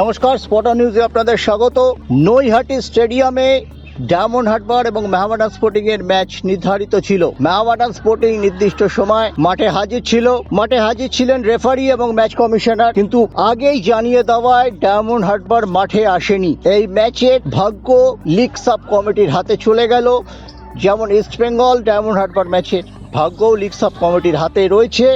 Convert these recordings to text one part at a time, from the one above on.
নমস্কার স্পটার নিউজে আপনাদের স্বাগত। নৈহাটি স্টেডিয়ামে ডায়মন্ড হারবার এবং মেহামাডান স্পোর্টিং এর ম্যাচ নির্ধারিত ছিল। মেহামাডান স্পোর্টিং নির্দিষ্ট সময় মাঠে হাজির ছিল। মাঠে হাজির ছিলেন রেফারি এবং ম্যাচ কমিশনার, কিন্তু আগেই জানিয়ে দেওয়ায় ডায়মন্ড হারবার মাঠে আসেনি। এই ম্যাচের ভাগ্য লিগ সাব কমিটির হাতে চলে গেল, যেমন ইস্ট বেঙ্গল ডায়মন্ড হারবার ম্যাচের। ভাগ্যও লিগ সাব কমিটির হাতে রয়েছে।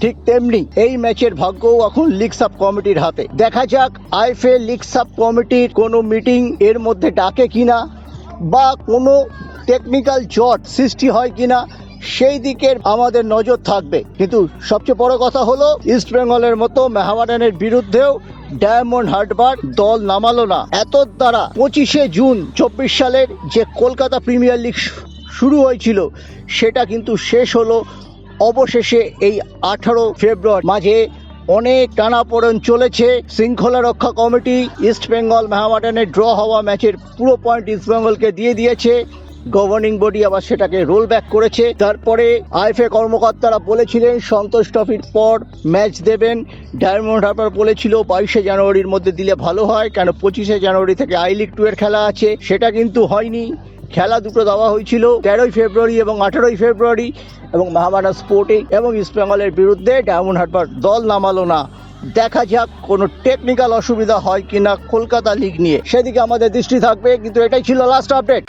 ঠিক তেমনি এই ম্যাচের ভাগ্যও এখন লিগ সাব কমিটির হাতে। দেখা যাক আইএফএ লিগ সাব কমিটির কোনো মিটিং এর মধ্যে ডাকে কিনা বা কোনো টেকনিক্যাল জট সৃষ্টি হয় কিনা, সেই দিকের আমাদের নজর থাকবে। কিন্তু সবচেয়ে বড় কথা হলো ইস্ট বেঙ্গলের মতো মেহামাডানের বিরুদ্ধেও ডায়মন্ড হার্ডবার দল নামালো না। এত দ্বারা পঁচিশে জুন চব্বিশ সালের যে কলকাতা প্রিমিয়ার লিগ শুরু হয়েছিল। সেটা কিন্তু শেষ হলো অবশেষে এই আঠারো ফেব্রুয়ারি। মাঝে অনেক টানাপোড়েন চলেছে। শৃঙ্খলা রক্ষা কমিটি ইস্ট বেঙ্গল মেহামাডানের ড্র হওয়া ম্যাচের পুরো পয়েন্ট ইস্ট বেঙ্গলকে দিয়ে দিয়েছে। গভর্নিং বডি আবার সেটাকে রোল ব্যাক করেছে। তারপরে আইএফএ কর্মকর্তারা বলেছিলেন, সন্তোষ ট্রফির পর ম্যাচ দেবেন। ডায়মন্ড হারবার বলেছিল, বাইশে জানুয়ারির মধ্যে দিলে ভালো হয়, কেন পঁচিশে জানুয়ারি থেকে আই লিগ টু এর খেলা আছে। সেটা কিন্তু হয়নি। খেলা দুটো দেওয়া হয়েছিল তেরোই ফেব্রুয়ারি এবং আঠেরোই ফেব্রুয়ারি এবং মাহামাডা স্পোর্টে এবং ইস্টবেঙ্গলের বিরুদ্ধে ডায়মন্ড হারবার দল নামালো না। দেখা যাক কোনো টেকনিক্যাল অসুবিধা হয় কিনা কলকাতা লিগ নিয়ে। সেদিকে আমাদের দৃষ্টি থাকবে, কিন্তু এটাই ছিল লাস্ট আপডেট